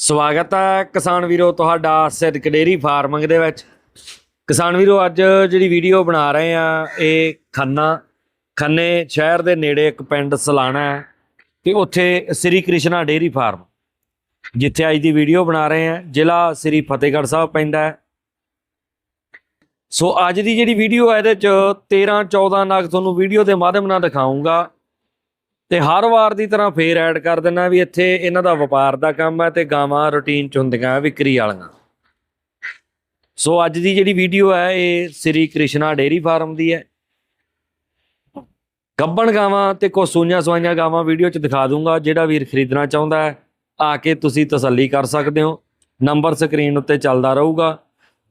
ਸਵਾਗਤ ਹੈ ਕਿਸਾਨ ਵੀਰੋ ਤੁਹਾਡਾ ਸਿੱਧਕ ਡੇਰੀ ਫਾਰਮਿੰਗ ਦੇ ਵਿੱਚ। ਕਿਸਾਨ ਵੀਰੋ, ਅੱਜ ਜਿਹੜੀ ਵੀਡੀਓ ਬਣਾ ਰਹੇ ਆ, ਇਹ ਖੰਨਾ, ਖੰਨੇ ਸ਼ਹਿਰ ਦੇ ਨੇੜੇ ਇੱਕ ਪਿੰਡ ਸਲਾਣਾ ਹੈ ਤੇ ਉੱਥੇ ਸ੍ਰੀ ਕ੍ਰਿਸ਼ਨਾ ਡੇਰੀ ਫਾਰਮ। ਜਿੱਥੇ ਅੱਜ ਦੀ ਵੀਡੀਓ ਬਣਾ ਰਹੇ ਆ, ਜ਼ਿਲ੍ਹਾ ਸ੍ਰੀ ਫਤਿਹਗੜ੍ਹ ਸਾਹਿਬ ਪੈਂਦਾ ਹੈ। ਸੋ ਅੱਜ ਦੀ ਜਿਹੜੀ ਵੀਡੀਓ ਹੈ, ਇਹਦੇ ਚ 13 14 ਨਗ ਤੁਹਾਨੂੰ ਵੀਡੀਓ ਦੇ ਮਾਧਿਅਮ ਨਾਲ ਦਿਖਾਉਂਗਾ ਤੇ ਹਰ ਵਾਰ ਦੀ ਤਰ੍ਹਾਂ ਫੇਰ ਐਡ ਕਰ ਦਿੰਨਾ ਵੀ ਇੱਥੇ ਇਹਨਾਂ ਦਾ ਵਪਾਰ ਦਾ ਕੰਮ ਹੈ ਤੇ ਗਾਵਾਂ ਰੁਟੀਨ ਚ ਹੁੰਦੀਆਂ ਵਿਕਰੀ ਵਾਲੀਆਂ। ਸੋ ਅੱਜ ਦੀ ਜਿਹੜੀ ਵੀਡੀਓ ਹੈ, ਇਹ ਸ੍ਰੀ ਕ੍ਰਿਸ਼ਨਾ ਡੇਰੀ ਫਾਰਮ ਦੀ ਹੈ। ਗੱਬਣ ਗਾਵਾਂ ਤੇ ਕੋ ਸੂਈਆਂ ਸਵਾਈਆਂ ਗਾਵਾਂ ਵੀਡੀਓ ਚ ਦਿਖਾ ਦੂੰਗਾ, ਜਿਹੜਾ ਵੀਰ ਖਰੀਦਣਾ ਚਾਹੁੰਦਾ ਹੈ, ਆ ਕੇ ਤੁਸੀਂ ਤਸੱਲੀ ਕਰ ਸਕਦੇ ਹੋ। ਨੰਬਰ ਸਕਰੀਨ ਉੱਤੇ ਚੱਲਦਾ ਰਹੂਗਾ।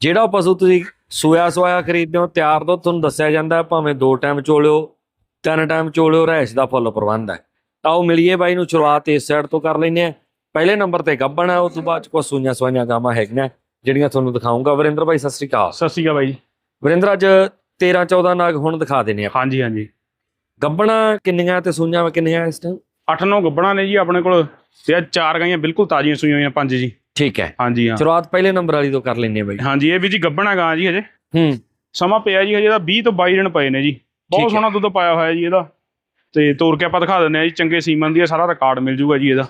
ਜਿਹੜਾ ਪਸ਼ੂ ਤੁਸੀਂ ਸੋਇਆ ਸਵਾਇਆ ਖਰੀਦਦੇ ਹੋ, ਤਿਆਰ ਤੋਂ ਤੁਹਾਨੂੰ ਦੱਸਿਆ ਜਾਂਦਾ, ਭਾਵੇਂ ਦੋ ਟਾਈਮ ਚੋਲਿਓ ਤਿੰਨ ਟਾਈਮ ਚੋਲਿਓ ਰਹਿਸ਼ ਦਾ ਫੁੱਲ ਪ੍ਰਬੰਧ ਹੈ। ਆਓ ਮਿਲੀਏ ਬਾਈ ਨੂੰ ਸ਼ੁਰੂਆਤ ਇਸ ਸਾਈਡ ਤੋਂ ਕਰ ਲੈਨੇ ਆ ਪਹਿਲੇ ਨੰਬਰ ਤੇ ਗੱਬਣ ਹੈ ਉਸ ਤੋਂ ਬਾਅਦ ਕੋ ਸੂਈਆਂ ਸਵਾਈਆਂ ਗਾਵਾਂ ਹੈਗੀਆਂ ਜਿਹੜੀਆਂ ਤੁਹਾਨੂੰ ਦਿਖਾਉਂਗਾ। ਵਰਿੰਦਰ ਭਾਈ ਸਤਿ ਸ੍ਰੀ ਅਕਾਲ। ਸਤਿ ਸ਼੍ਰੀ ਅਕਾਲ ਬਾਈ। ਜੀ ਵਰਿੰਦਰ ਅੱਜ 13 14 ਨਾਗ ਹੁਣ ਦਿਖਾ ਦੇਣੇ ਆ ਹਾਂਜੀ ਹਾਂਜੀ। ਗੱਬਣਾ ਕਿੰਨੀਆਂ ਤੇ ਸੂਈਆਂ ਕਿੰਨੀਆਂ ਇਸ ਟਾਈਮ 8-9 ਗੱਬਣਾ ਨੇ ਜੀ ਆਪਣੇ ਕੋਲ। ਤੇ ਆਹ ਚਾਰ ਗਾਈਆਂ ਬਿਲਕੁਲ ਤਾਜ਼ੀਆਂ ਸੂਈਆਂ ਹੋਈਆਂ ਪੰਜ ਜੀ। ਠੀਕ ਹੈ। ਹਾਂਜੀ ਹਾਂ। ਸ਼ੁਰੂਆਤ ਪਹਿਲੇ ਨੰਬਰ ਵਾਲੀ ਤੋਂ ਕਰ ਲੈਨੇ ਆ ਬਾਈ। ਹਾਂਜੀ ਇਹ ਵੀ ਜੀ ਗੱਬਣਾ ਗਾਂ ਜੀ ਹਜੇ। ਹੂੰ। ਸਮਾਂ ਪਿਆ ਜੀ ਹਜੇ ਇਹਦਾ 20 ਤੋਂ 22 ਦਿਨ ਪਏ ਨੇ ਜੀ। ਬਹੁਤ। ਸੋਹਣਾ ਦੁੱਧ ਪਾਇਆ ਹੋਇਆ ਜੀ ਇਹਦਾ। ਤੇ ਤੋਰ ਕੇ ਆਪਾਂ ਦਿਖਾ ਦਿੰਦੇ ਆ ਜੀ ਚੰਗੇ ਸੀਮਨ ਦੀ ਸਾਰਾ ਰਿਕਾਰਡ ਮਿਲ ਜੂਗਾ ਜੀ ਇਹਦਾ।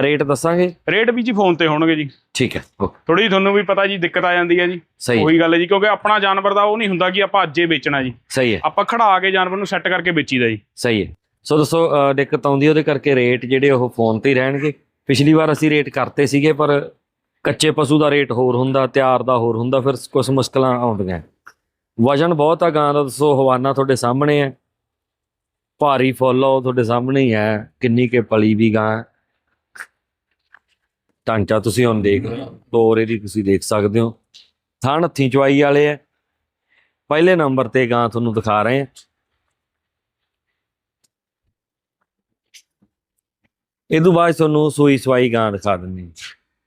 ਰੇਟ ਦੱਸਾਂਗੇ? ਰੇਟ ਵੀ ਜੀ ਫੋਨ ਤੇ ਹੋਣਗੇ ਜੀ। ਠੀਕ ਹੈ ਥੋੜੀ ਤੁਹਾਨੂੰ ਵੀ ਪਤਾ ਜੀ ਦਿੱਕਤ ਆ ਜਾਂਦੀ ਹੈ ਜੀ। ਉਹੀ ਗੱਲ ਹੈ ਜੀ ਕਿਉਂਕਿ ਆਪਣਾ ਜਾਨਵਰ ਦਾ ਉਹ ਨਹੀਂ ਹੁੰਦਾ ਕਿ ਆਪਾਂ ਅੱਜੇ ਵੇਚਣਾ ਜੀ। ਸਹੀ ਹੈ। ਆਪਾਂ ਖੜਾ ਕੇ ਜਾਨਵਰ ਨੂੰ ਸੈੱਟ ਕਰਕੇ ਵੇਚੀਦਾ ਜੀ। ਸਹੀ ਹੈ। ਸੋ ਅਹ ਦਿੱਕਤ ਆਉਂਦੀ ਉਹਦੇ ਕਰਕੇ ਰੇਟ ਜਿਹੜੇ ਉਹ ਫੋਨ ਤੇ ਹੀ ਰਹਿਣਗੇ। ਪਿਛਲੀ ਵਾਰ ਅਸੀਂ ਰੇਟ ਕਰਤੇ ਸੀਗੇ ਪਰ ਕੱਚੇ ਪਸ਼ੂ ਦਾ ਰੇਟ ਹੋਰ ਹੁੰਦਾ ਤਿਆਰ ਦਾ ਹੋਰ ਹੁੰਦਾ ਫਿਰ ਕੁਝ ਮੁਸ਼ਕਲਾਂ ਆਉਂਦੀਆਂ। ਵਜਨ ਬਹੁਤ ਆ ਗਾਂ ਦਾ ਦੱਸੋ ਹਵਾਨਾ ਤੁਹਾਡੇ ਸਾਹਮਣੇ ਹੈ ਭਾਰੀ ਫੁੱਲ ਆ ਉਹ ਤੁਹਾਡੇ ਸਾਹਮਣੇ ਹੀ ਹੈ ਕਿੰਨੀ ਕੇ ਪਲੀ ਵੀ ਗਾਂ। ਢਾਂਚਾ ਤੁਸੀਂ ਹੁਣ ਦੇਖ ਤੋਰ ਇਹਦੀ ਤੁਸੀਂ ਦੇਖ ਸਕਦੇ ਹੋ। ਥਣ ਹੱਥੀਂ ਚਵਾਈ ਵਾਲੇ ਹੈ ਪਹਿਲੇ ਨੰਬਰ ਤੇ ਗਾਂ ਤੁਹਾਨੂੰ ਦਿਖਾ ਰਹੇ ਹਾਂ ਇਹ ਤੋਂ ਬਾਅਦ ਤੁਹਾਨੂੰ ਸੂਈ ਸਵਾਈ ਗਾਂ ਦਿਖਾ ਹਾਂ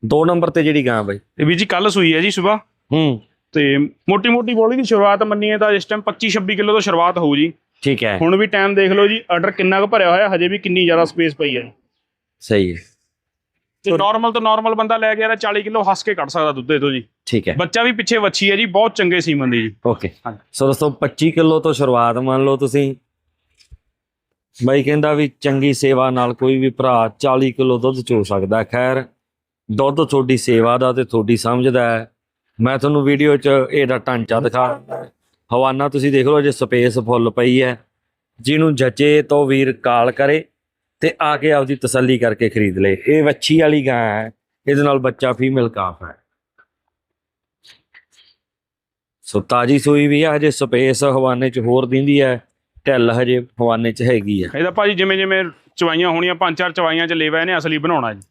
ਦੋ ਨੰਬਰ ਤੇ ਜਿਹੜੀ ਗਾਂ ਬਈ। ਇਹ ਵੀ ਜੀ ਕੱਲ ਸੂਈ ਹੈ ਜੀ ਸਵੇਰ। ਹੂੰ। ਤੇ ਮੋਟੀ ਮੋਟੀ ਬੋਲੀ ਦੀ ਸ਼ੁਰੂਆਤ ਮੰਨੀਏ ਤਾਂ ਇਸ ਟਾਈਮ 25 26 ਕਿਲੋ ਤੋਂ ਸ਼ੁਰੂਆਤ ਹੋਊ ਜੀ। ਠੀਕ ਹੈ। ਹੁਣ ਵੀ ਟਾਈਮ ਦੇਖ ਲਓ ਜੀ ਆਰਡਰ ਕਿੰਨਾ ਕੁ ਭਰਿਆ ਹੋਇਆ ਹਜੇ ਵੀ ਕਿੰਨੀ ਜ਼ਿਆਦਾ ਸਪੇਸ ਪਈ ਹੈ ਸਹੀ ਹੈ। ਤੇ ਨਾਰਮਲ ਤੋਂ ਨਾਰਮਲ ਬੰਦਾ ਲੈ ਗਿਆ ਤਾਂ 40 ਕਿਲੋ ਹੱਸ ਕੇ ਕੱਢ ਸਕਦਾ ਦੁੱਧ ਤੋਂ ਜੀ। ਠੀਕ ਹੈ। ਬੱਚਾ ਵੀ ਪਿੱਛੇ ਵੱਛੀ ਹੈ ਜੀ ਬਹੁਤ ਚੰਗੇ ਸੀਮਨ ਦੀ ਜੀ। ਓਕੇ। ਸੋ ਦੋਸਤੋ 25 ਕਿਲੋ ਤੋਂ ਸ਼ੁਰੂਆਤ ਮੰਨ ਲਓ ਤੁਸੀਂ। ਬਾਈ ਕਹਿੰਦਾ ਵੀ ਚੰਗੀ ਸੇਵਾ ਨਾਲ ਕੋਈ ਵੀ ਭਰਾ 40 ਕਿਲੋ ਦੁੱਧ ਚੋ ਸਕਦਾ। ਖੈਰ ਦੁੱਧ ਤੁਹਾਡੀ ਸੇਵਾ ਦਾ ਤੇ ਤੁਹਾਡੀ ਸਮਝ ਦਾ ਹੈ। ਮੈਂ ਤੁਹਾਨੂੰ ਵੀਡੀਓ 'ਚ ਇਹਦਾ ਢਾਂਚਾ ਦਿਖਾ ਹਵਾਨਾ ਤੁਸੀਂ ਦੇਖ ਲਓ ਜੇ ਸਪੇਸ ਫੁੱਲ ਪਈ ਹੈ। ਜਿਹਨੂੰ ਜੱਜੇ ਤੋਂ ਵੀਰ ਕਾਲ ਕਰੇ ਤੇ ਆ ਕੇ ਆਪਦੀ ਤਸੱਲੀ ਕਰਕੇ ਖਰੀਦ ਲੇ। ਇਹ ਵੱਛੀ ਵਾਲੀ ਗਾਂ ਹੈ। ਇਹਦੇ ਨਾਲ ਬੱਚਾ ਫੀਮੇਲ ਕਾਫ ਹੈ। ਸੋ ਤਾਜੀ ਸੂਈ ਵੀ ਆ ਹਜੇ ਸਪੇਸ ਹਵਾਨੇ ਚ ਹੋਰ ਦਿੰਦੀ ਹੈ। ਢਿੱਲ ਹਜੇ ਹਵਾਨੇ ਚ ਹੈਗੀ ਆ ਇਹਦਾ ਭਾਜੀ ਜਿਵੇਂ ਜਿਵੇਂ ਚਵਾਈਆਂ ਹੋਣੀਆਂ ਪੰਜ ਚਾਰ ਚਵਾਈਆਂ ਚ ਲੇਵਾ ਇਹਨੇ ਅਸਲੀ ਬਣਾਉਣਾ ਜੀ।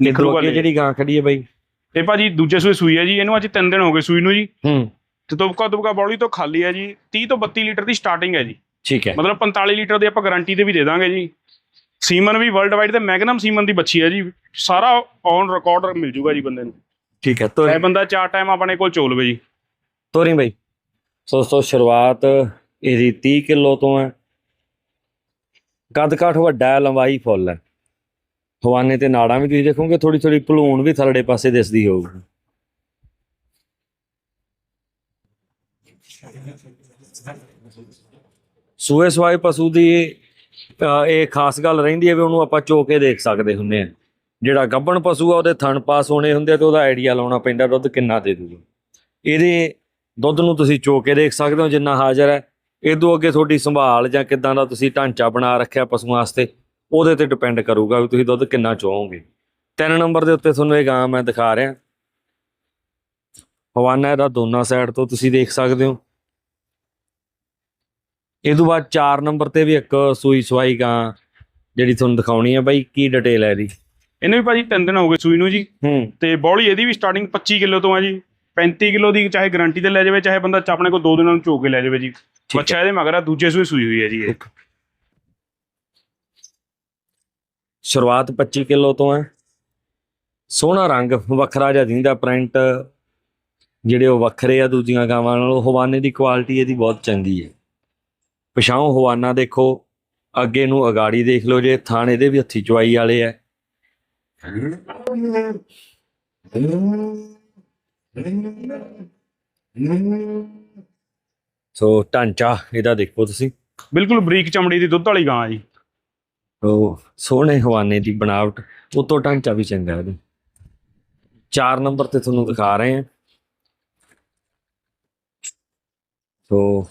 ਲੈ ਜਿਹੜੀ ਗਾਂ ਖੜੀ ਹੈ ਬਾਈ। ਇਹ ਭਾਜੀ ਦੂਜੇ ਸੂਏ ਸੂਈ ਹੈ ਜੀ ਇਹਨੂੰ ਅੱਜ 3 ਦਿਨ ਹੋ ਗਏ ਸੂਈ ਨੂੰ ਜੀ। ਹੂੰ। ਤੇ ਤੁਬਕਾ ਤੁਬਕਾ ਬੌਲੀ ਤੋਂ ਖਾਲੀ ਹੈ ਜੀ 30 ਤੋਂ 32 ਲੀਟਰ ਦੀ ਸਟਾਰਟਿੰਗ ਹੈ ਜੀ। ਠੀਕ ਹੈ। ਮਤਲਬ 45 ਲੀਟਰ ਦੀ ਆਪਾਂ ਗਾਰੰਟੀ ਤੇ ਵੀ ਦੇ ਦਾਂਗੇ ਜੀ। ਸੀਮਨ ਵੀ ਵਰਲਡ ਵਾਈਡ ਤੇ ਮੈਗਨਮ ਸੀਮਨ ਦੀ ਬੱਚੀ ਹੈ ਜੀ। ਸਾਰਾ ਔਨ ਰਿਕਾਰਡ ਮਿਲ ਜੂਗਾ ਜੀ ਬੰਦੇ ਨੂੰ। ਠੀਕ ਹੈ ਇਹ ਤੋਰੀ ਬੰਦਾ ਚਾਰ ਟਾਈਮ ਆਪਣੇ ਕੋਲ ਚੋਲ ਵੇ ਜੀ। ਤੋਰੀ ਬਾਈ। ਸੋ ਸੋ ਸ਼ੁਰੂਆਤ ਇਹਦੀ 30 ਕਿਲੋ ਤੋਂ ਹੈ। ਕੱਦ ਕਾਠ ਵੱਡਾ ਹੈ ਲੰਬਾਈ ਫੁੱਲ ਹੈ। ਹਵਾਨੇ ਤੇ ਨਾੜਾਂ ਵੀ ਤੁਸੀਂ ਦੇਖੋਗੇ ਥੋੜੀ ਥੋੜੀ ਭਲੂਣ ਵੀ ਥਲੜੇ ਪਾਸੇ ਦਿਸਦੀ ਹੋਊਗੀ। ਸੂਏ ਸਵਾਏ ਪਸ਼ੂ ਦੀ ਇਹ ਖਾਸ ਗੱਲ ਰਹਿੰਦੀ ਹੈ ਵੀ ਉਹਨੂੰ ਆਪਾਂ ਚੋ ਕੇ ਦੇਖ ਸਕਦੇ ਹੁੰਦੇ ਆ ਜਿਹੜਾ ਗੱਭਣ ਪਸ਼ੂ ਆ, ਉਹਦੇ ਥਣ ਪਾਸ ਹੋਣੇ ਹੁੰਦੇ ਆ ਤੇ ਉਹਦਾ ਆਈਡੀਆ ਲਾਉਣਾ ਪੈਂਦਾ ਦੁੱਧ ਕਿੰਨਾ ਦੇ ਦੂਗਾ। ਇਹਦੇ ਦੁੱਧ ਨੂੰ ਤੁਸੀਂ ਚੋ ਕੇ ਦੇਖ ਸਕਦੇ ਹੋ ਜਿੰਨਾ ਹਾਜ਼ਰ ਹੈ। ਇਹ ਤੋਂ ਅੱਗੇ ਤੁਹਾਡੀ ਸੰਭਾਲ ਜਾਂ ਕਿਦਾਂ ਦਾ ਤੁਸੀਂ ਢਾਂਚਾ ਬਣਾ ਰੱਖਿਆ ਪਸ਼ੂਆਂ ਵਾਸਤੇ ਉਹਦੇ ਤੇ ਡਿਪੈਂਡ ਕਰੂਗਾ ਵੀ ਤੁਸੀਂ ਦੁੱਧ ਕਿੰਨਾ ਚੋਵੋਗੇ। ਤਿੰਨ ਨੰਬਰ ਦੇ ਉੱਤੇ ਤੁਹਾਨੂੰ ਇਹ ਗਾਂ ਮੈਂ ਦਿਖਾ ਰਿਹਾ। ਹਵਾਨਾ ਇਹਦਾ ਦੋਨਾਂ ਸਾਈਡ ਤੋਂ ਤੁਸੀਂ ਦੇਖ ਸਕਦੇ ਹੋ। ਇਹ ਤੋਂ ਬਾਅਦ 4 ਨੰਬਰ ਤੇ ਵੀ ਇੱਕ ਸੂਈ ਸਵਾਈ ਗਾਂ ਜਿਹੜੀ ਤੁਹਾਨੂੰ ਦਿਖਾਉਣੀ ਹੈ ਬਾਈ ਕੀ ਡਿਟੇਲ ਹੈ ਇਹਦੀ? ਇਹਨੂੰ ਵੀ ਭਾਜੀ 3 ਦਿਨ ਹੋ ਗਏ ਸੂਈ ਨੂੰ ਜੀ। ਹੂੰ। ਤੇ ਬੌਲੀ ਇਹਦੀ ਵੀ ਸਟਾਰਟਿੰਗ 25 ਕਿਲੋ ਤੋਂ ਆ ਜੀ। 35 ਕਿਲੋ ਦੀ ਚਾਹੇ ਗਾਰੰਟੀ ਤੇ ਲੈ ਜਾਵੇ ਚਾਹੇ ਬੰਦਾ ਆਪਣੇ ਕੋਲ ਦੋ ਦਿਨਾਂ ਨੂੰ ਚੋ ਕੇ ਲੈ ਜਾਵੇ ਜੀ। ਹੈ। ਬੱਚਾ ਇਹਦੇ ਮਗਰ ਆ ਦੂਜੇ ਸੂਈ ਸੂਈ ਹੋਈ ਹੈ ਜੀ ਇਹ। ਸ਼ੁਰੂਆਤ 25 ਕਿਲੋ ਤੋਂ ਹੈ। ਸੋਹਣਾ ਰੰਗ, ਵੱਖਰਾ ਜਿਹਾ ਦਿੰਦਾ ਪ੍ਰਿੰਟ ਜਿਹੜੇ ਉਹ ਵੱਖਰੇ ਆ ਦੂਜੀਆਂ ਗਾਵਾਂ ਨਾਲੋਂ ਹਵਾਨੇ ਦੀ ਕੁਆਲਿਟੀ ਇਹਦੀ ਬਹੁਤ ਚੰਗੀ ਹੈ। ਪਛਾਉ ਹਵਾਨਾ ਦੇਖੋ, ਅੱਗੇ ਨੂੰ ਅਗਾੜੀ ਦੇਖ ਲਓ ਜੇ, ਥਾਣ ਇਹਦੇ ਵੀ ਹੱਥੀ ਚਵਾਈ ਵਾਲੇ ਆ। ਸੋ ਢਾਂਚਾ ਇਹਦਾ ਦੇਖੋ ਤੁਸੀਂ। ਬਿਲਕੁਲ ਬਰੀਕ ਚਮੜੀ ਦੀ ਦੁੱਧ ਵਾਲੀ ਗਾਂ ਜੀ। ਉਹ ਸੋਹਣੇ ਹਵਾਨੇ ਦੀ ਬਣਾਵਟ ਉਤੋਂ ਢਾਂਚਾ ਵੀ ਚੰਗਾ ਇਹਦਾ। ਚਾਰ ਨੰਬਰ ਤੇ ਤੁਹਾਨੂੰ ਦਿਖਾ ਰਹੇ ਹਾਂ। ਸੋ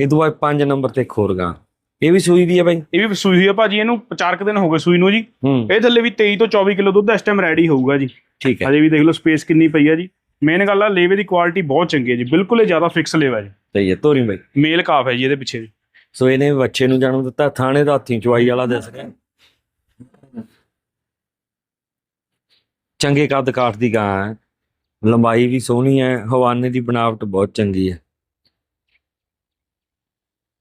ਇਹ ਤੋਂ ਬਾਅਦ ਪੰਜ ਨੰਬਰ ਤੇ ਖੋਰਗਾ ਇਹ ਵੀ ਸੂਈ ਵੀ ਹੈ ਬਾਈ? ਇਹ ਵੀ ਸੂਈ ਆ ਭਾਜੀ ਇਹਨੂੰ 4 ਕੁ ਦਿਨ ਹੋ ਗਏ ਸੂਈ ਨੂੰ ਜੀ। ਹੂੰ। ਇਹ ਥੱਲੇ ਵੀ 23 ਤੋਂ 24 ਕਿਲੋ ਦੁੱਧ ਇਸ ਟਾਈਮ ਰੈਡੀ ਹੋਊਗਾ ਜੀ। ਠੀਕ ਹੈ। ਹਜੇ ਵੀ ਦੇਖ ਲਓ ਸਪੇਸ ਕਿੰਨੀ ਪਈ ਆ ਜੀ। ਮੇਨ ਗੱਲ ਆ ਲੇਵੇ ਦੀ ਕੁਆਲਿਟੀ ਬਹੁਤ ਚੰਗੀ ਹੈ ਜੀ। ਬਿਲਕੁਲ ਇਹ ਜ਼ਿਆਦਾ ਫਿਕਸ ਲੇਵਾ ਜੀ। ਸਹੀ ਹੈ ਤੋਰੀ ਬਾਈ। ਮੇਲ ਕਾਫ ਹੈ ਜੀ ਇਹਦੇ ਪਿੱਛੇ ਸੋ ਇਹਨੇ ਬੱਚੇ ਨੂੰ ਜਨਮ ਦਿੱਤਾ, ਥਾਣੇ ਦਾ ਹੱਥੀਂ ਚੁਆਈ ਵਾਲਾ ਦਿਸ ਗਿਆ। ਚੰਗੇ ਕੱਦ ਕਾਠ ਦੀ ਗਾਂ ਹੈ। ਲੰਬਾਈ ਵੀ ਸੋਹਣੀ ਹੈ, ਹਵਾਨੇ ਦੀ ਬਣਾਵਟ ਬਹੁਤ ਚੰਗੀ ਹੈ।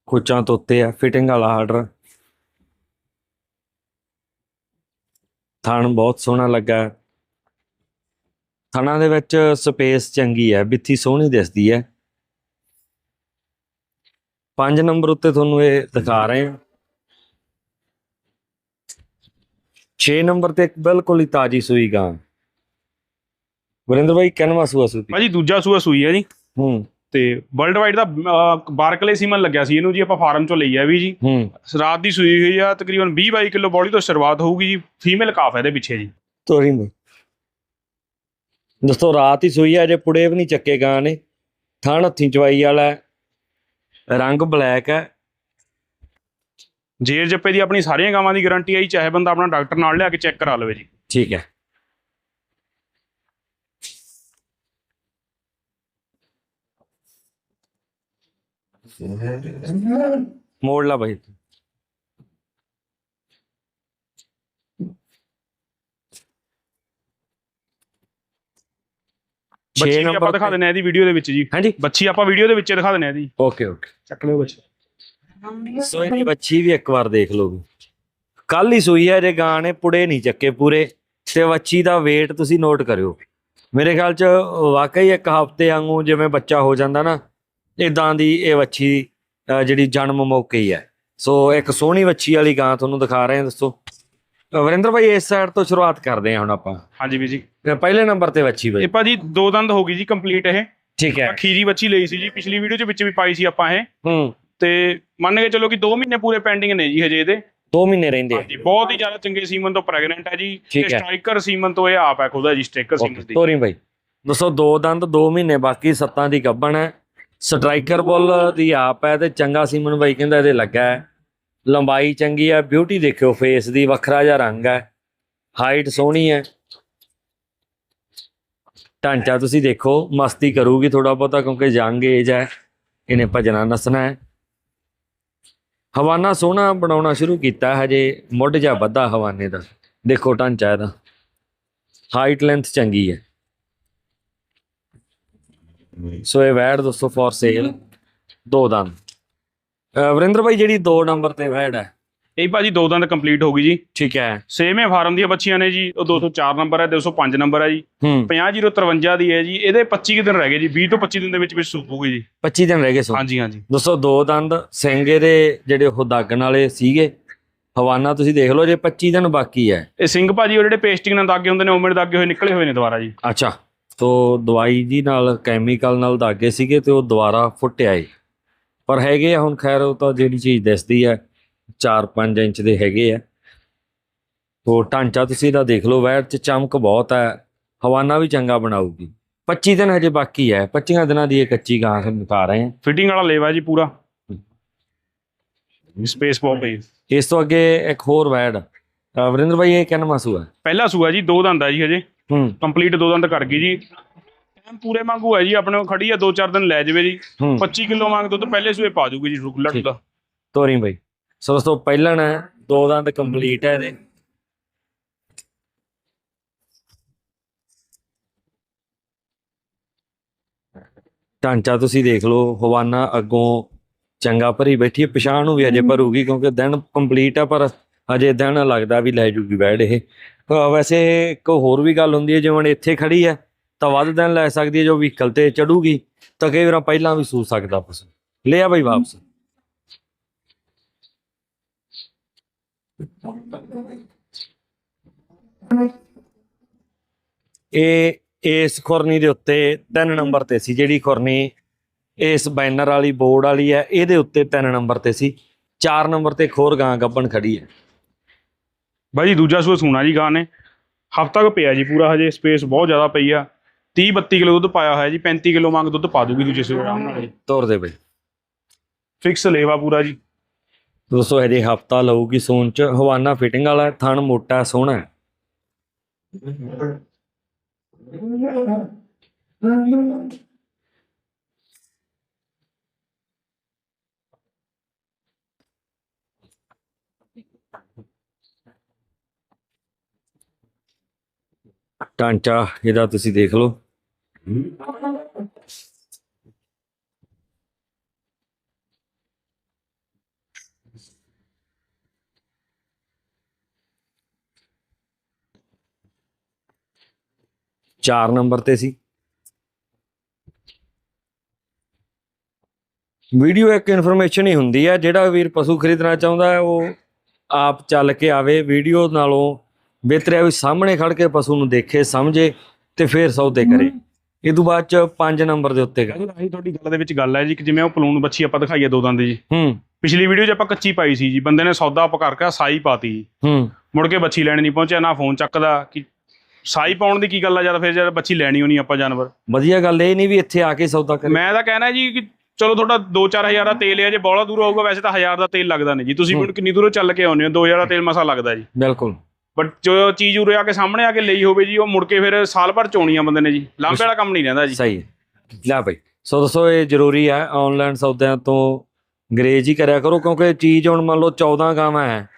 ਕੋਚਾਂ ਤੋਂ ਉੱਤੇ ਹੈ, ਫਿਟਿੰਗ ਵਾਲਾ ਆਰਡਰ ਥਣ ਬਹੁਤ ਸੋਹਣਾ ਲੱਗਾ ਹੈ। ਥਣਾਂ ਦੇ ਵਿੱਚ ਸਪੇਸ ਚੰਗੀ ਹੈ ਬਿੱਥੀ ਸੋਹਣੀ ਦਿਸਦੀ ਹੈ। ਪੰਜ ਨੰਬਰ ਉੱਤੇ ਤੁਹਾਨੂੰ ਇਹ ਦਿਖਾ ਰਹੇ ਹਾਂ। 6 ਨੰਬਰ ਤੇ ਇੱਕ ਬਿਲਕੁਲ ਹੀ ਤਾਜੀ ਸੂਈ ਗਾਂ। ਵਰਿੰਦਰ ਭਾਈ ਕਿੰਨਵਾ ਸੂਆ ਸੂਈ ਭਾਜੀ ਦੂਜਾ ਸੂਆ ਸੂਈ ਹੈ ਜੀ। ਹੂੰ। ਤੇ ਵਰਲਡ ਵਾਈਡ ਦਾ ਬਾਰਕਲੇ ਸੀਮਨ ਲੱਗਿਆ ਸੀ ਇਹਨੂੰ ਜੀ ਆਪਾਂ ਫਾਰਮ ਚੋਂ ਲਈ ਆ ਵੀ ਜੀ। ਹੂੰ। ਰਾਤ ਦੀ ਸੂਈ ਹੋਈ ਆ ਤਕਰੀਬਨ 20 22 ਕਿਲੋ ਬੋਡੀ ਤੋਂ ਸ਼ੁਰੂਆਤ ਹੋਊਗੀ ਜੀ ਫੀਮੇਲ ਕਾਫ ਹੈ ਇਹਦੇ ਪਿੱਛੇ ਜੀ। ਤੋਰੀ ਮੇ। ਦੋਸਤੋ ਰਾਤ ਹੀ ਸੂਈ ਹੈ ਜੇ ਪੁੜੇ ਵੀ ਨਹੀਂ ਚੱਕੇ ਗਾਂ ਨੇ। ਥਣ ਹੱਥੀਂ ਚਵਾਈ ਵਾਲਾ। ਰੰਗ ਬਲੈਕ ਹੈ। ਜੇਰ ਜੱਪੇ ਦੀ ਆਪਣੀ ਸਾਰੀਆਂ ਗਾਵਾਂ ਦੀ ਗਾਰੰਟੀ ਆਈ ਚਾਹੇ ਬੰਦਾ ਆਪਣਾ ਡਾਕਟਰ ਨਾਲ ਲਿਆ ਕੇ ਚੈੱਕ ਕਰਾ ਲਵੇ ਜੀ। ਠੀਕ ਹੈ। ਮੋੜ ਲਾ ਭਾਈ ਛੇ ਬੱਚੀ ਵੀ ਆਪਾਂ ਦਿਖਾ ਦਿੰਦੇ ਆ ਇਹਦੀ ਵੀਡੀਓ ਦੇ ਵਿੱਚ ਜੀ। ਹਾਂਜੀ। ਬੱਚੀ ਆਪਾਂ ਵੀਡੀਓ ਦੇ ਵਿੱਚ ਦਿਖਾ ਦਿੰਦੇ ਆ ਜੀ। ਓਕੇ ਓਕੇ ਚੱਕ ਲਿਓ ਬੱਚੀ। ਸੋ ਇਹਦੀ ਬੱਚੀ ਵੀ ਇੱਕ ਵਾਰ ਦੇਖ ਲਓ ਕੱਲ ਹੀ ਸੂਈ ਹੈ ਜੇ ਗਾਂ ਨੇ ਪੁੜੇ ਨਹੀਂ ਚੱਕੇ ਪੂਰੇ। ਤੇ ਬੱਚੀ ਦਾ weight ਤੁਸੀਂ ਨੋਟ ਕਰਿਓ। ਮੇਰੇ ਖਿਆਲ ਚ ਵਾਕਈ ਇੱਕ ਹਫ਼ਤੇ ਵਾਂਗੂ ਜਿਵੇਂ ਬੱਚਾ ਹੋ ਜਾਂਦਾ ਨਾ ਇਦਾਂ ਦੀ ਇਹ ਬੱਚੀ ਅਹ ਜਿਹੜੀ ਜਨਮ ਮੌਕੇ ਹੀ ਹੈ। ਸੋ ਇੱਕ ਸੋਹਣੀ ਬੱਚੀ ਵਾਲੀ ਗਾਂ ਤੁਹਾਨੂੰ ਦਿਖਾ ਰਹੇ ਹਾਂ ਦੱਸੋ। ਅਹ ਵਰਿੰਦਰ ਭਾਈ ਇਸ ਸਾਈਡ ਤੋਂ ਸ਼ੁਰੂਆਤ ਕਰਦੇ ਹਾਂ ਹੁਣ ਆਪਾਂ। ਹਾਂਜੀ ਵੀ ਜੀ। ਤੇ ਪਹਿਲੇ ਨੰਬਰ ਤੇ ਬੱਚੀ ਇਹ ਬਾਈ ਭਾਜੀ ਦੋ ਦੰਦ ਹੋ ਗਈ ਜੀ ਕੰਪਲੀਟ ਇਹ। ਠੀਕ ਹੈ। ਖੀਰੀ ਬੱਚੀ ਲਈ ਸੀ ਜੀ ਪਿਛਲੀ ਵੀਡੀਓ ਚ ਵਿੱਚ ਵੀ ਪਾਈ ਸੀ ਆਪਾਂ ਇਹ। ਹੂੰ। ਤੇ ਮੰਨ ਕੇ ਚੱਲੋ ਕਿ 2 ਮਹੀਨੇ ਪੂਰੇ ਪੈਂਡਿੰਗ ਨੇ ਜੀ ਹਜੇ ਇਹਦੇ। 2 ਮਹੀਨੇ ਰਹਿੰਦੇ ਆ। ਹਾਂਜੀ ਬਹੁਤ ਹੀ ਜ਼ਿਆਦਾ ਚੰਗੇ ਸੀਮਨ ਤੋਂ ਪ੍ਰੈਗਨੈਂਟ ਹੈ ਜੀ। ਠੀਕ ਤੇ ਹੈ। ਸਟ੍ਰਾਈਕਰ ਸੀਮਨ ਤੋਂ ਇਹ ਆਪ ਹੈ ਖੁਦਾ ਜੀ ਸਟ੍ਰਾਈਕਰ ਸੀਮਨ ਦੀ। ਤੋਰੀ ਬਾਈ। ਦੱਸੋ ਦੋ ਦੰਦ 2 ਮਹੀਨੇ ਬਾਕੀ ਸੱਤਾਂ ਦੀ ਗੱਬਣ ਹੈ। ਸਟ੍ਰਾਈਕਰ ਬੁੱਲ ਦੀ ਆਪ ਹੈ ਤੇ ਚੰਗਾ ਸੀਮਨ ਬਾਈ ਕਹਿੰਦਾ ਇਹਦੇ ਲੱਗਾ ਹੈ। ਲੰਬਾਈ ਚੰਗੀ ਹੈ ਬਿਊਟੀ ਦੇਖਿਓ ਫੇਸ ਦੀ ਵੱਖਰਾ ਜਿਹਾ ਰੰਗ ਹੈ ਹਾਈਟ ਸੋਹਣੀ ਹੈ ਢਾਂਚਾ ਤੁਸੀਂ ਦੇਖੋ, ਮਸਤੀ ਕਰੂਗੀ ਥੋੜਾ ਬਹੁਤਾ ਕਿਉਂਕਿ ਯੰਗ ਏਜ ਹੈ ਇਹਨੇ ਭਜਣਾ ਨਸਣਾ ਹੈ। ਹਵਾਨਾ ਸੋਹਣਾ ਬਣਾਉਣਾ ਸ਼ੁਰੂ ਕੀਤਾ, ਹਜੇ ਮੁੱਢ ਜਾਂ ਵੱਧਾ ਹਵਾਨੇ ਦਾ। ਦੇਖੋ ਢਾਂਚਾ ਇਹਦਾ। ਹਾਈਟ ਲੈਂਥ ਚੰਗੀ ਹੈ ਸੋ ਇਹ ਵੈੜ ਦੋਸਤੋ ਫॉर ਸੇਲ ਦੋ ਦੰਦ। ਵਰਿੰਦਰ ਭਾਈ ਜਿਹੜੀ 2 ਨੰਬਰ ਤੇ ਵੈੜ ਹੈ। ਇਹ ਭਾਜੀ ਦੋ ਦੰਦ ਕੰਪਲੀਟ ਹੋ ਗਈ ਜੀ। ਠੀਕ ਹੈ। ਸੇਮ ਹੈ ਫਾਰਮ ਦੀਆਂ ਬੱਚੀਆਂ ਨੇ ਜੀ ਉਹ 204 ਨੰਬਰ ਹੈ 205 ਨੰਬਰ ਹੈ ਜੀ। ਹੂੰ। 50053 ਦੀ ਹੈ ਜੀ ਇਹਦੇ 25 ਕੁ ਦਿਨ ਰਹਿ ਗਏ ਜੀ 20 ਤੋਂ 25 ਦਿਨ ਦੇ ਵਿੱਚ ਵਿੱਚ ਸੂਪੂਗੀ ਜੀ। 25 ਦਿਨ ਰਹਿ ਗਏ ਸੋ ਹਾਂਜੀ ਹਾਂਜੀ। ਦੋਸਤੋ ਦੋ ਦੰਦ ਸਿੰਗੇ ਦੇ ਜਿਹੜੇ ਉਹ ਦਾਗਣ ਵਾਲੇ ਸੀਗੇ ਹਵਾਨਾ ਤੁਸੀਂ ਦੇਖ ਲਓ ਜੇ 25 ਦਿਨ ਬਾਕੀ ਹੈ। ਇਹ ਸਿੰਘ ਭਾਜੀ ਉਹ ਜਿਹੜੇ ਪੇਸਟਿੰਗ ਨਾਲ ਦਾਗੇ ਹੁੰਦੇ ਨੇ ਉਮਰ ਦਾਗੇ ਹੋਏ ਨਿਕਲੇ ਹੋਏ ਨੇ ਦੁਬਾਰਾ ਜੀ। ਅੱਛਾ ਤੋ ਦਵਾਈ ਜੀ ਨਾਲ ਕੈਮੀਕਲ ਨਾਲ ਦਾਗੇ ਸੀਗੇ ਤੇ ਉਹ ਦੁਬਾਰਾ ਫੁੱਟਿਆ ਏ। ਪਰ ਹੈਗੇ ਆ ਹੁਣ ਖੈਰ ਉਹ ਤਾਂ ਜਿਹੜੀ ਚੀਜ਼ ਦਿਸਦੀ ਹੈ 4-5 ਇੰਚ ਦੇ ਹੈਗੇ ਆ। ਤੋ ਢਾਂਚਾ ਤੁਸੀਂ ਇਹਦਾ ਦੇਖ ਲਓ ਵੈਟ ਚ ਚਮਕ ਬਹੁਤ ਹੈ ਹਵਾਨਾ ਵੀ ਚੰਗਾ ਬਣਾਊਗੀ। 25 ਦਿਨ ਹਜੇ ਬਾਕੀ ਹੈ 25 ਦਿਨਾਂ ਦੀ ਇਹ ਕੱਚੀ ਗਾਂ ਦਿਖਾ ਰਹੇ ਹਾਂ ਫਿਟਿੰਗ ਵਾਲਾ ਲੇਵਾ ਜੀ ਪੂਰਾ। ਸਪੇਸ ਬਹੁਤ ਪਈ। ਇਸ ਤੋਂ ਅੱਗੇ ਇੱਕ ਹੋਰ ਵੈਡ ਵਰਿੰਦਰ ਭਾਈ ਇਹ ਕਿੰਨਾ ਹੈ ਪਹਿਲਾ ਸੂਆ ਜੀ ਦੋ ਦੰਦ ਆ ਜੀ ਹਜੇ। ਹੂੰ। ਕੰਪਲੀਟ ਦੋ ਦੰਦ ਕਰ ਗਈ ਜੀ। ਟਾਈਮ ਪੂਰੇ ਵਾਂਗੂ ਹੈ ਜੀ ਆਪਣੇ ਕੋਲ ਖੜੀ ਆ ਦੋ ਚਾਰ ਦਿਨ ਲੈ ਜਾਵੇ ਜੀ। ਹੂੰ। 25 ਕਿਲੋ ਮੰਗ ਦੁੱਧ ਪਹਿਲੇ ਸੂਏ ਪਾ ਦੂਗੀ ਜੀ ਠੀਕ। ਡੁੱਲਾ ਤੋਰੀ ਭਾਈ ਸੋ ਦੋਸਤੋ ਪਹਿਲਣ ਹੈ ਦੋ ਦੰਦ ਕੰਪਲੀਟ ਹੈ ਇਹਦੇ। ਢਾਂਚਾ ਤੁਸੀਂ ਦੇਖ ਲਓ ਹਵਾਨਾ ਅੱਗੋਂ ਚੰਗਾ ਭਰੀ ਬੈਠੀ ਹੈ ਪਛਾਣ ਨੂੰ ਵੀ ਅਜੇ ਭਰੂਗੀ ਕਿਉਂਕਿ ਦਿਨ ਕੰਪਲੀਟ ਆ ਪਰ ਅਜੇ ਦਿਨ ਲੱਗਦਾ ਵੀ ਲੈ ਜੂਗੀ ਬੈੜ ਇਹ। ਅਹ ਵੈਸੇ ਇੱਕ ਹੋਰ ਵੀ ਗੱਲ ਹੁੰਦੀ ਹੈ ਜਿਵੇਂ ਹੁਣ ਇੱਥੇ ਖੜੀ ਹੈ ਤਾਂ ਵੱਧ ਦਿਨ ਲੈ ਸਕਦੀ ਹੈ, ਜੋ ਵਹੀਕਲ ਤੇ ਚੜੂਗੀ, ਤਾਂ ਕਈ ਵਾਰ ਪਹਿਲਾਂ ਵੀ ਸੂ ਸਕਦਾ ਪਸ਼ੂ ਲਿਆ ਬਈ ਵਾਪਸ। ਇਹ, ਇਸ ਖੁਰਨੀ ਦੇ ਉੱਤੇ ਤਿੰਨ ਨੰਬਰ ਤੇ ਸੀ ਜਿਹੜੀ ਖੁਰਨੀ। ਇਸ ਬੈਨਰ ਵਾਲੀ, ਬੋਰਡ ਵਾਲੀ ਹੈ, ਇਹਦੇ ਉੱਤੇ ਤਿੰਨ ਨੰਬਰ ਤੇ ਸੀ। ਚਾਰ ਨੰਬਰ ਤੇ ਖੋਰ ਗਾਂ ਗੱਬਣ ਖੜੀ ਹੈ। ਬਾਈ ਜੀ ਦੂਜਾ ਸੂਆ ਸੂਣਾ ਜੀ ਗਾਂ ਨੇ। ਹਫਤਾ ਕੁ ਪਿਆ ਜੀ ਪੂਰਾ ਹਜੇ, ਸਪੇਸ ਬਹੁਤ ਜ਼ਿਆਦਾ ਪਈ ਆ। 30 32 ਕਿਲੋ ਦੁੱਧ ਪਾਇਆ ਹੋਇਆ ਜੀ 35 ਕਿਲੋ ਮੰਗ ਦੁੱਧ ਪਾ ਦੂਗੀ ਦੂਜੇ ਸੂਏ ਆਰਾਮ ਨਾਲ ਜੀ ਤੋਰ ਦੇ ਬਈ। ਫਿਕਸ ਲੇਵਾ ਪੂਰਾ ਜੀ। ਦੋਸਤੋ ਹਜੇ ਹਫਤਾ ਲਊਗੀ ਸੂਨ ਚ ਹਵਾਨਾ ਫਿਟਿੰਗ ਵਾਲਾ ਹੈ, ਥਣ ਮੋਟਾ ਹੈ, ਸੋਹਣਾ। ਹੈ। ਢਾਂਚਾ ਇਹਦਾ ਤੁਸੀਂ ਦੇਖ ਲਓ। ਚਾਰ ਨੰਬਰ ਤੇ ਸੀ। ਵੀਡੀਓ ਇੱਕ ਇਨਫੋਰਮੇਸ਼ਨ ਹੀ ਹੁੰਦੀ ਹੈ ਜਿਹੜਾ ਵੀਰ ਪਸ਼ੂ ਖਰੀਦਣਾ ਚਾਹੁੰਦਾ ਹੈ, ਉਹ ਆਪ ਚੱਲ ਕੇ ਆਵੇ, ਵੀਡੀਓ ਨਾਲੋਂ ਬਿਹਤਰ ਹੈ ਵੀ ਸਾਹਮਣੇ ਖੜ ਕੇ ਪਸ਼ੂ ਨੂੰ ਦੇਖੇ ਸਮਝੇ ਤੇ ਫਿਰ ਸੌਦੇ ਕਰੇ। ਇਹ ਤੋਂ ਬਾਅਦ ਚ 5 ਨੰਬਰ ਦੇ ਉੱਤੇ ਗਾ- ਆਹੀ ਤੁਹਾਡੀ ਗੱਲ ਦੇ ਵਿੱਚ ਗੱਲ ਹੈ ਜੀ ਕਿ ਜਿਵੇਂ ਉਹ ਪਲੂਨ ਬੱਚੀ ਆਪਾਂ ਦਿਖਾਈ ਆ ਦੋ ਦੰਦ ਜੀ। ਹੂੰ। ਪਿਛਲੀ ਵੀਡੀਓ 'ਚ ਆਪਾਂ ਕੱਚੀ ਪਾਈ ਸੀ ਜੀ ਬੰਦੇ ਨੇ ਸੌਦਾ ਆਪ ਕਰਕੇ ਸਾਈ ਪਾਤੀ ਜੀ। ਹੂੰ। ਮੁੜ ਕੇ ਬੱਚੀ ਲੈਣ ਨਹੀਂ ਪਹੁੰਚਿਆ ਨਾ ਫੋਨ ਚੱਕਦਾ ਕਿ ਸਾਈ ਪਾਉਣ ਦੀ ਕੀ ਗੱਲ ਆ ਜਦ ਫਿਰ ਜਦ ਬੱਚੀ ਲੈਣੀ ਹੋਣੀ ਆਪਾਂ ਜਾਨਵਰ। ਵਧੀਆ ਗੱਲ ਇਹ ਨਹੀਂ ਵੀ ਇੱਥੇ ਆ ਕੇ ਸੌਦਾ ਕਰੇ। ਮੈਂ ਤਾਂ ਕਹਿਣਾ ਜੀ ਕਿ ਚਲੋ ਤੁਹਾਡਾ 2-4000 ਦਾ ਤੇਲ ਹੈ ਜੇ ਬੋਲਾ ਦੂਰ ਹੋਊਗਾ ਵੈਸੇ ਤਾਂ 1000 ਦਾ ਤੇਲ ਲੱਗਦਾ ਨਹੀਂ ਜੀ। ਤੁਸੀਂ। ਹੁਣ ਕਿੰਨੀ ਦੂਰੋਂ ਚੱਲ ਕੇ ਆਉਂਦੇ ਹੋ 2000 ਦਾ ਤੇਲ ਮਸਾ ਲੱਗਦਾ ਜੀ। ਬਿਲਕੁਲ। ਬਟ ਜੋ ਚੀਜ਼ ਉਰੇ ਆ ਕੇ ਸਾਹਮਣੇ ਆ ਕੇ ਲਈ ਹੋਵੇ ਜੀ ਉਹ ਮੁੜ ਕੇ ਫਿਰ ਸਾਲ ਭਰ ਚੋਣੀ ਆ ਬੰਦੇ ਨੇ ਜੀ। ਲਾਂਬੇ ਵਾਲਾ ਕੰਮ ਨਹੀਂ ਰਹਿੰਦਾ ਜੀ। ਸਹੀ ਹੈ। ਲੈ ਭਾਈ ਸੋ ਦੱਸੋ ਇਹ ਜ਼ਰੂਰੀ ਹੈ ਆਨਲਾਈਨ ਸੌਦਿਆਂ ਤੋਂ ਗਰੇਜ ਹੀ ਕਰਿਆ ਕਰੋ ਕਿਉਂਕਿ ਚੀਜ਼ ਹੁਣ ਮੰਨ ਲਓ 14 ਗਾਵਾਂ ਹੈ।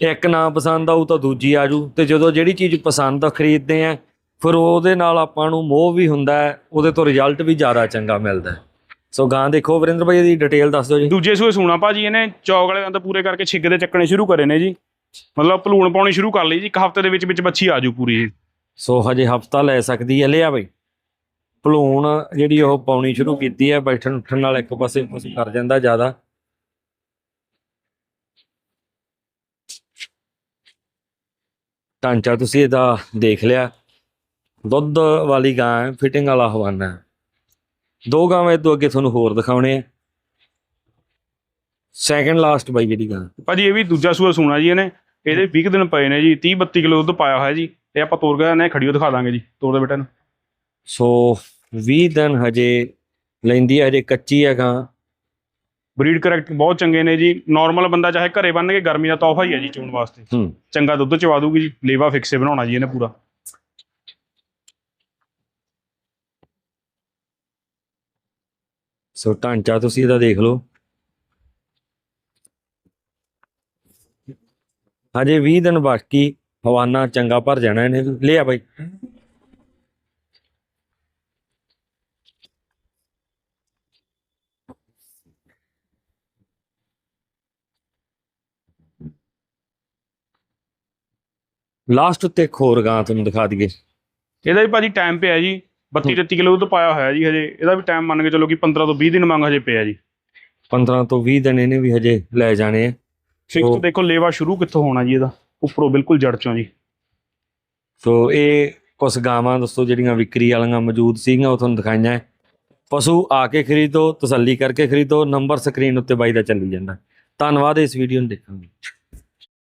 ਇੱਕ ਨਾ ਪਸੰਦ ਆਊ ਤਾਂ ਦੂਜੀ ਆਜੂ ਤੇ ਜਦੋਂ ਜਿਹੜੀ ਚੀਜ਼ ਪਸੰਦ ਖਰੀਦਦੇ ਆ ਫਿਰ ਉਹਦੇ ਨਾਲ ਆਪਾਂ ਨੂੰ ਮੋਹ ਵੀ ਹੁੰਦਾ ਹੈ ਉਹਦੇ ਤੋਂ ਰਿਜ਼ਲਟ ਵੀ ਜ਼ਿਆਦਾ ਚੰਗਾ ਮਿਲਦਾ ਹੈ। ਸੋ ਗਾਂ ਦੇਖੋ ਵਰਿੰਦਰ ਭਾਈ ਇਹਦੀ ਡਿਟੇਲ ਦੱਸ ਦਿਓ ਜੀ। ਦੂਜੇ ਸੂਏ ਸੂਣਾ ਭਾਜੀ ਇਹਨੇ ਚੌਕ ਵਾਲੇ ਦੰਦ ਪੂਰੇ ਕਰਕੇ ਛਿੱਗ ਦੇ ਚੱਕਣੇ ਸ਼ੁਰੂ ਕਰੇ ਨੇ ਜੀ। ਮਤਲਬ ਭਲੂਣ ਪਾਉਣੀ ਸ਼ੁਰੂ ਕਰ ਲਈ ਜੀ, ਇੱਕ ਹਫ਼ਤੇ ਦੇ ਵਿੱਚ ਵਿੱਚ ਬੱਚੀ ਆ ਜੂ ਪੂਰੀ। ਸੋ ਹਜੇ ਹਫਤਾ ਲੈ ਸਕਦੀ ਹੈ, ਲਿਆ ਬਈ। ਭਲੂਣ ਜਿਹੜੀ ਉਹ ਪਾਉਣੀ ਸ਼ੁਰੂ ਕੀਤੀ ਹੈ, ਬੈਠਣ ਉੱਠਣ ਨਾਲ ਇੱਕ ਪਾਸੇ ਪਸ਼ੂ ਕਰ ਜਾਂਦਾ ਜ਼ਿਆਦਾ। ਢਾਂਚਾ ਤੁਸੀਂ ਇਹਦਾ ਦੇਖ ਲਿਆ। ਦੁੱਧ ਵਾਲੀ ਗਾਂ ਫਿਟਿੰਗ ਵਾਲਾ ਹਵਾਨਾ। ਦੋ ਗਾਵਾਂ ਇਹ ਤੋਂ ਅੱਗੇ ਤੁਹਾਨੂੰ ਹੋਰ ਦਿਖਾਉਣੇ ਆ। ਸੈਕੰਡ ਲਾਸਟ ਬਾਈ ਜਿਹੜੀ ਗਾਂ ਭਾਜੀ ਇਹ ਵੀ ਦੂਜਾ ਸੂਆ ਸੂਣਾ ਜੀ ਇਹਨੇ। ਇਹਦੇ 20 ਕੁ ਦਿਨ ਪਏ ਨੇ ਜੀ 30 32 ਕਿਲੋ ਦੁੱਧ ਪਾਇਆ ਹੋਇਆ ਜੀ। ਇਹ ਆਪਾਂ ਤੋਰ ਕੇ ਨੇ ਖੜੀਓ ਦਿਖਾ ਦਾਂਗੇ ਜੀ ਤੋਰ ਦੇ ਬੇਟਾ ਨੂੰ। ਸੋ 20 ਦਿਨ ਹਜੇ ਲੈਂਦੀ ਹੈ ਹਜੇ ਕੱਚੀ ਹੈ ਗਾਂ। ਬਰੀਡ ਕਰੈਕਟ ਬਹੁਤ ਚੰਗੇ ਨੇ ਜੀ। ਨਾਰਮਲ ਬੰਦਾ ਚਾਹੇ ਘਰੇ ਬੰਨ ਕੇ ਗਰਮੀ ਦਾ ਤੋਹਫਾ ਹੀ ਹੈ ਜੀ ਚੋਣ ਵਾਸਤੇ। ਹੂੰ। ਚੰਗਾ ਦੁੱਧ ਚਵਾ ਦੂਗੀ ਜੀ ਲੇਵਾ ਫਿਕਸੇ ਬਣਾਉਣਾ ਜੀ ਇਹਨੇ ਪੂਰਾ। ਸੋ ਢਾਂਚਾ ਤੁਸੀਂ ਇਹਦਾ ਦੇਖ ਲਓ। ਹਜੇ 20 ਦਿਨ ਬਾਕੀ ਹਵਾਨਾ ਚੰਗਾ ਭਰ ਜਾਣਾ ਇਹਨੇ ਵੀ। ਲਿਆ ਬਾਈ। ਲਾਸਟ ਉੱਤੇ ਹੋਰ ਗਾਂ ਤੁਹਾਨੂੰ ਦਿਖਾ ਦਈਏ। ਇਹਦਾ ਵੀ ਭਾਜੀ ਟਾਈਮ ਪਿਆ ਜੀ। 32 33 ਕਿਲੋ ਦੁੱਧ ਪਾਇਆ ਹੋਇਆ ਜੀ ਹਜੇ। ਇਹਦਾ ਵੀ ਟਾਈਮ ਮੰਨ ਕੇ ਚੱਲੋ ਕਿ 15 ਤੋਂ 20 ਦਿਨ ਮੰਗ ਹਜੇ ਪਿਆ ਜੀ। 15 ਤੋਂ 20 ਦਿਨ ਇਹਨੇ ਵੀ ਹਜੇ ਲੈ ਜਾਣੇ ਆ। ਫਿਕਸ ਉਹ- ਦੇਖੋ ਲੇਵਾ ਸ਼ੁਰੂ ਕਿੱਥੋਂ ਹੋਣਾ ਜੀ ਇਹਦਾ? ਉੱਪਰੋਂ ਬਿਲਕੁਲ ਜੜ ਚੋਂ ਜੀ। ਸੋ ਇਹ ਕੁਝ ਗਾਵਾਂ ਦੋਸਤੋ ਜਿਹੜੀਆਂ ਵਿਕਰੀ ਵਾਲੀਆਂ ਮੌਜੂਦ ਸੀਗੀਆਂ ਉਹ ਤੁਹਾਨੂੰ ਦਿਖਾਈਆਂ ਹੈ। ਪਸ਼ੂ ਆ ਕੇ ਖਰੀਦੋ ਤਸੱਲੀ ਕਰਕੇ ਖਰੀਦੋ ਨੰਬਰ ਸਕਰੀਨ ਉੱਤੇ ਬਾਈ ਦਾ ਚੱਲੀ ਜਾਂਦਾ। ਧੰਨਵਾਦ ਇਸ ਵੀਡੀਓ ਨੂੰ ਦੇਖਣ ਲਈ।